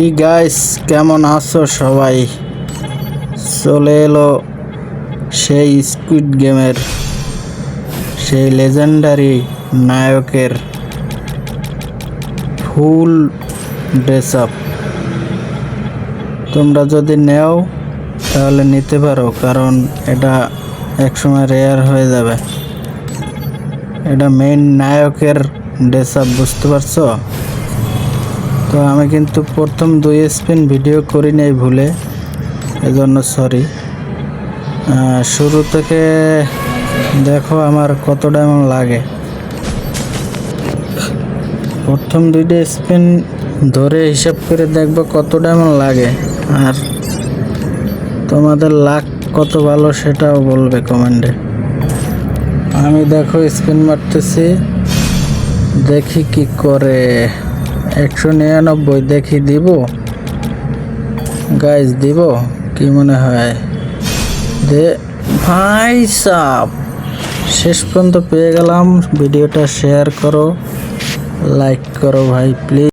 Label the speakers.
Speaker 1: কি গাইস কেমন আছো সবাই? চলে এলো সেই স্কুইড গেমের সেই লেজেন্ডারি নায়কের ফুল ড্রেস আপ তোমরা যদি নেও, তাহলে নিতে পারো, কারণ এটা একসময় রেয়ার হয়ে যাবে। এটা মেইন নায়কের ড্রেস আপ বুঝতে পারছ? তো আমি কিন্তু প্রথম দুই স্পিন ভিডিও করি নাই ভুলে, এজন্য সরি শুরু থেকে দেখো আমার কত ডায়মন্ড লাগে। প্রথম দুইটা স্পিন ধরে হিসাব করে দেখব কত ডায়মন্ড লাগে। আর তোমাদের লাখ কত ভালো সেটাও বলবে কমেন্টে আমি দেখো স্পিন মারতেছি, দেখি কি করে। একশো নিরানব্বই, দেখি দিব। গাইজ দিব? কি মনে হয়? দে ভাই সাপ শেষ পর্যন্ত পেয়ে গেলাম। ভিডিওটা শেয়ার করো লাইক করো ভাই প্লিজ